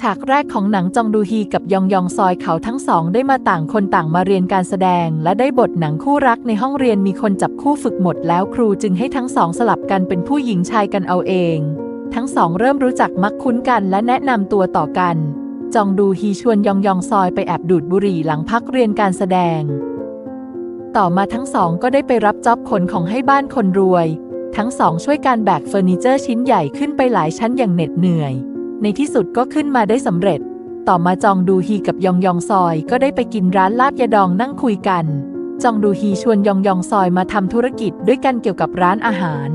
ฉากแรกของหนังจองดูฮีกับยองยองซอยเขาทั้งสองได้มาต่างคนต่างมาเรียนการแสดง และได้บทหนังคู่รักในห้องเรียนมีคนจับคู่ฝึกหมดแล้วครูจึงให้ทั้งสองสลับกันเป็นผู้หญิงชายกันเอาเอง ทั้งสองเริ่มรู้จักมักคุ้นกันและแนะนำตัวต่อกัน จองดูฮีชวนยองยองซอยไปแอบดูดบุหรี่หลังพักเรียนการแสดง ต่อมาทั้งสองก็ได้ไปรับจ็อบขนของให้บ้านคนรวย ทั้งสองช่วยการแบกเฟอร์นิเจอร์ชิ้นใหญ่ขึ้นไปหลายชั้นอย่างเหน็ดเหนื่อย ในที่สุดก็ขึ้นมาได้สำเร็จ ต่อมาจองดูฮีกับยองยองซอยก็ได้ไปกินร้านลาบยาดองนั่งคุยกัน จองดูฮีชวนยองยองซอยมาทำธุรกิจด้วยกันเกี่ยวกับร้านอาหาร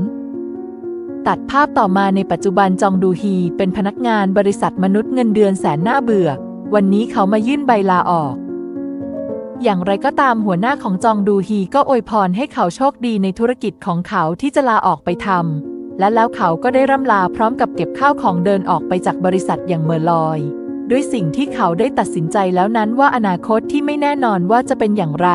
ตัดภาพต่อมาในปัจจุบันจองดูฮีเป็นพนักงานบริษัทมนุษย์เงินเดือนแสนน่าเบื่อ วันนี้เขามายื่นใบลาออกอย่างไรก็ตามหัวหน้าของจองดูฮีก็อวยพรให้เขาโชคดีในธุรกิจของเขาที่จะลาออกไปทำ และแล้วเขาก็ได้ร่ำลาพร้อมกับเก็บข้าวของเดินออกไปจากบริษัทอย่างเมอลอย ด้วยสิ่งที่เขาได้ตัดสินใจแล้วนั้นว่าอนาคตที่ไม่แน่นอนว่าจะเป็นอย่างไร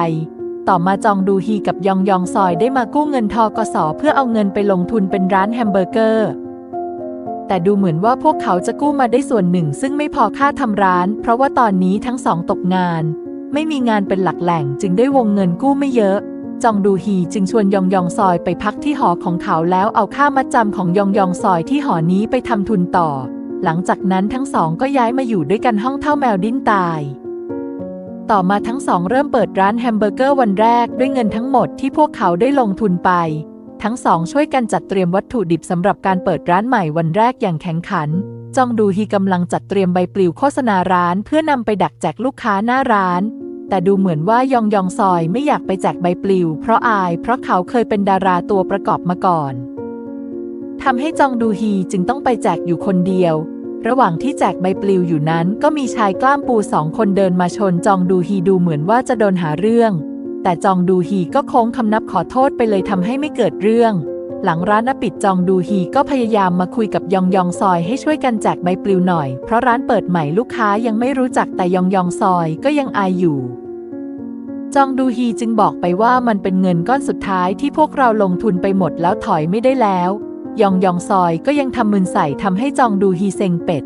ต่อมาจองดูฮีกับยองยองซอยได้มากู้เงินทกสเพื่อเอาเงินไปลงทุนเป็นร้านแฮมเบอร์เกอร์ แต่ดูเหมือนว่าพวกเขาจะกู้มาได้ส่วนหนึ่ง ซึ่งไม่พอค่าทำร้าน เพราะว่าตอนนี้ทั้งสองตกงาน ไม่มีงานเป็นหลักแหล่งจึงได้วงเงินกู้ไม่เยอะ จองดูฮีจึงชวนยองยองซอยไปพักที่หอของเขาแล้วเอาค่ามัดจำของยองยองซอยที่หอนี้ไปทำทุนต่อ หลังจากนั้นทั้งสองก็ย้ายมาอยู่ด้วยกันห้องเท่าแมวดิ้นตาย ต่อมาทั้งสองเริ่มเปิดร้านแฮมเบอร์เกอร์วันแรกด้วยเงินทั้งหมดที่พวกเขาได้ลงทุนไป ทั้งสองช่วยกันจัดเตรียมวัตถุดิบสำหรับการเปิดร้านใหม่วันแรกอย่างแข็งขันจองดูฮีกำลังจัดเตรียมใบปลิวโฆษณาร้านเพื่อนำไปดักแจกลูกค้าหน้าร้าน แต่ดูเหมือนว่ายองยองซอยไม่อยากไปแจกใบปลิว เพราะอายเพราะเขาเคยเป็นดาราตัวประกอบมาก่อนทำให้จองดูฮีจึงต้องไปแจกอยู่คนเดียว ระหว่างที่แจกใบปลิวอยู่นั้นก็มีชายกล้ามปูสองคนเดินมาชนจองดูฮีดูเหมือนว่าจะโดนหาเรื่อง แต่จองดูฮีก็โค้งคำนับขอโทษไปเลยทำให้ไม่เกิดเรื่อง หลังร้านปิดจองดูฮีก็พยายามมาคุยกับยองยองซอยให้ช่วยกันแจกใบปลิวหน่อย เพราะร้านเปิดใหม่ลูกค้ายังไม่รู้จักแต่ยองยองซอยก็ยังอายอยู่จองดูฮีจึงบอกไปว่ามันเป็นเงินก้อนสุดท้ายที่พวกเราลงทุนไปหมดแล้วถอยไม่ได้แล้ว ยองยองซอยก็ยังทำมืนใส่ทำให้จองดูฮีเซ็งเป็ด